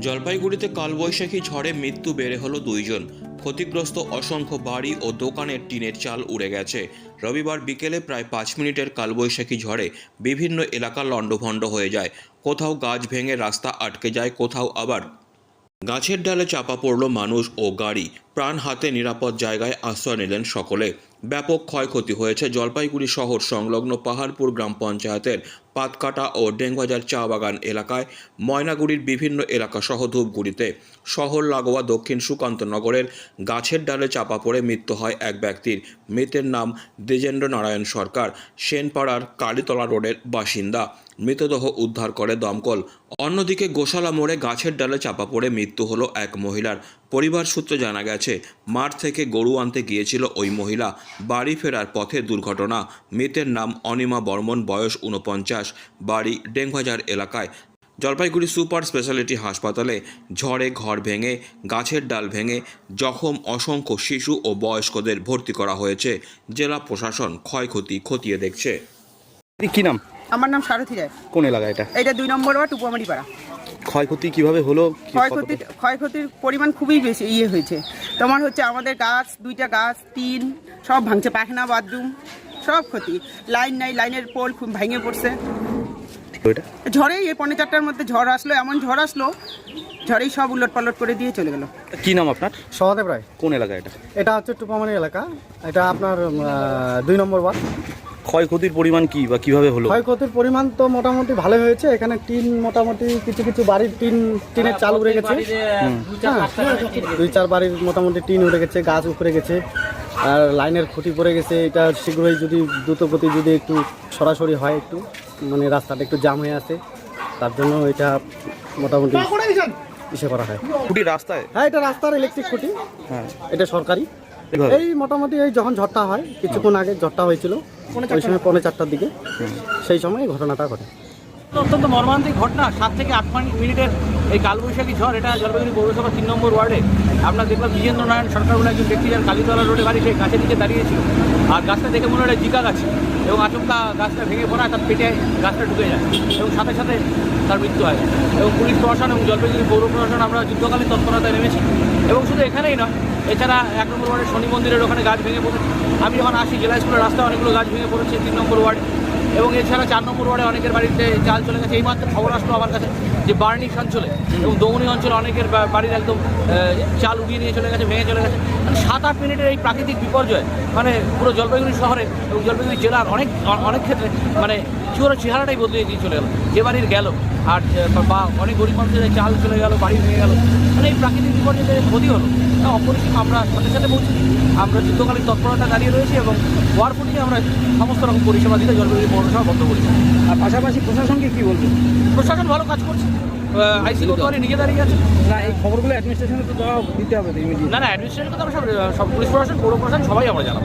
জলপাইগুড়িতে কালবৈশাখী ঝড়ে মৃত্যু বেড়ে হলো দুইজন। ক্ষতিগ্রস্ত অসংখ্য বাড়ি ও দোকানের টিনের চাল উড়ে গেছে। রবিবার বিকেলে প্রায় পাঁচ মিনিটের কালবৈশাখী ঝড়ে বিভিন্ন এলাকা লণ্ডভণ্ড হয়ে যায়। কোথাও গাছ ভেঙে রাস্তা আটকে যায়, কোথাও আবার গাছের ডালে চাপা পড়ল মানুষ ও গাড়ি। প্রাণ হাতে নিরাপদ জায়গায় আশ্রয় নিলেন সকলে। ব্যাপক ক্ষয়ক্ষতি হয়েছে জলপাইগুড়ি শহর সংলগ্ন পাহাড়পুর গ্রাম পঞ্চায়েতের পাতকাটা ও ডেঙ্গাজার চা বাগান এলাকায়, ময়নাগুড়ির বিভিন্ন এলাকা সহ ধূপগুড়িতে। শহর লাগোয়া দক্ষিণ সুকান্ত নগরের গাছের ডালে চাপা পড়ে মৃত্যু হয় এক ব্যক্তির। মৃতের নাম দ্বিজেন্দ্র নারায়ণ সরকার। সেনপাড়ার কালীতলা রোডের বাসিন্দা। মৃতদেহ উদ্ধার করে দমকল। অন্যদিকে গোশালা মোড়ে গাছের ডালে চাপা পড়ে মৃত্যু হলো এক মহিলার। পরিবার সূত্রে জানা গেছে মাঠ থেকে গরু আনতে গিয়েছিল ওই মহিলা। বাড়ি ফেরার পথে দুর্ঘটনা। মৃতের নাম অনিমা বর্মন, বয়স উনপঞ্চাশ বাড়ি ডেঙ্গাজার এলাকায়। জলপাইগুড়ি সুপার স্পেশালিটি হাসপাতালে ঝড়ে ঘর ভেঙে, গাছের ডাল ভেঙে, জখম অসংখ্য শিশু ও বয়স্কদের ভর্তি করা হয়েছে। জেলা প্রশাসন ক্ষয়ক্ষতি খতিয়ে দেখছে। কি নাম? আমার নাম সারথী রায়। কোন এলাকা এটা? এটা দুই নম্বর ওয়ার্ড উপমারি পাড়া। ক্ষয়ক্ষতি কীভাবে হলো? ক্ষয়ক্ষতি? ক্ষয়ক্ষতির পরিমাণ খুবই বেশি ইয়ে হয়েছে। তোমার হচ্ছে আমাদের গাছ দুইটা গাছ টিন সব ভাঙছে পায়খানা বাথরুম সব ক্ষতি। লাইন নাই লাইনের পোল খুব ভেঙে পড়ছে। ঝড়ে এই পৌনে চারটার মধ্যে ঝড় আসলো এমন ঝড় আসলো ঝড়েই সব উলট পালট করে দিয়ে চলে গেল। কি নাম আপনার? সহদেব রায়। কোন এলাকা এটা? এটা হচ্ছে টুপামানি এলাকা। এটা আপনার দুই নম্বর ওয়ার্ড। ক্ষয়ক্ষতির পরিমাণ কি বা কীভাবে হলো? ক্ষয়ক্ষতির পরিমাণ তো মোটামুটি ভালো হয়েছে। এখানে টিন মোটামুটি কিছু কিছু বাড়ির টিন টিনের চাল উড়ে গেছে। হ্যাঁ, দুই চার বাড়ির মোটামুটি টিন উড়ে গেছে গাছ উপরে গেছে। আর লাইনের ক্ষতি পড়ে গেছে। এটা শীঘ্রই যদি দ্রুতগতি যদি একটু সরাসরি হয় একটু মানে রাস্তাটা একটু জাম হয়ে আছে তার জন্য এটা মোটামুটি ইসে করা হয়। খুঁটি রাস্তায়? হ্যাঁ এটা রাস্তার ইলেকট্রিক খুঁটি। হ্যাঁ। এটা সরকারি? এই মোটামুটি এই যখন ঝড়টা হয় কিছুক্ষণ আগে ঝড়টা হয়েছিল ওই সময় পৌনে চারটার দিকে। সেই সময় এই ঘটনাটা ঘটে। অত্যন্ত মর্মান্তিক ঘটনা। সাত থেকে আট মিনিট- মিনিটের এই কালবৈশাখী ঝড় এটা জলপাইগুড়ি পৌরসভা তিন নম্বর ওয়ার্ডে। আপনার দেখলাম বিজেন্দ্র নারায়ণ সরকার বলে একজন ব্যক্তি যার কালীতলা রোডে বাড়ি সেই গাছের নিচে দাঁড়িয়েছিল আর গাছটা দেখে মনে হয় এটা জিকা গাছ। এবং আচমকা গাছটা ভেঙে পড়া তার পেটে গাছটা ঢুকে যায়। এবং সাথে সাথে তার মৃত্যু হয়। এবং পুলিশ প্রশাসন এবং জলপাইগুড়ি পৌর প্রশাসন আমরা যুদ্ধকালীন তৎপরতায় নেমেছি। এবং শুধু এখানেই নয় এছাড়া এক নম্বর ওয়ার্ডের শনি মন্দিরের ওখানে গাছ ভেঙে পড়েছে। আমি যখন আসি, জেলা স্কুলের রাস্তায় অনেকগুলো গাছ ভেঙে পড়েছে তিন নম্বর ওয়ার্ডে। এবং এছাড়া চার নম্বর ওয়ার্ডে অনেকের বাড়িতে চাল চলে গেছে। এইমাত্র খবর আসলো আমার কাছে যে বার্নিক অঞ্চলে এবং দৌনি অঞ্চলে অনেকের বাড়ির একদম চাল উড়িয়ে নিয়ে চলে গেছে, ভেঙে চলে গেছে। মানে সাত আট মিনিটের এই প্রাকৃতিক বিপর্যয় মানে পুরো জলপাইগুড়ি শহরে এবং জলপাইগুড়ি জেলার অনেক অনেক ক্ষেত্রে মানে পুরো চেহারাটাই বদলে দিয়ে চলে গেল। যে বাড়ির গেল আর বা অনেক গরিব মানুষের চাল চলে গেল বাড়ি ভেঙে গেল। মানে এই প্রাকৃতিক বিপর্যয়ের ক্ষতি হলো। তা অপরিসীম আমরা সাথে সাথে বলছি আমরা যুদ্ধকালীন তৎপরতা দাঁড়িয়ে রয়েছি এবং ওয়ার ফুটিয়ে আমরা সমস্ত রকম পরিষেবা দিতে জলপাইগুড়ি পৌরসভা বন্ধ করেছি আর পাশাপাশি প্রশাসনকে কী বলব? প্রশাসন ভালো কাজ করছে। আইসিডিও তো নিজে দাঁড়িয়ে আছে। না এই খবরগুলো অ্যাডমিনিস্ট্রেশনে তো দেওয়া দিতে হবে না না অ্যাডমিনিস্ট্রেশন তো আমরা সব সব পুলিশ প্রশাসন পৌর প্রশাসন সবাই আমরা জানাব।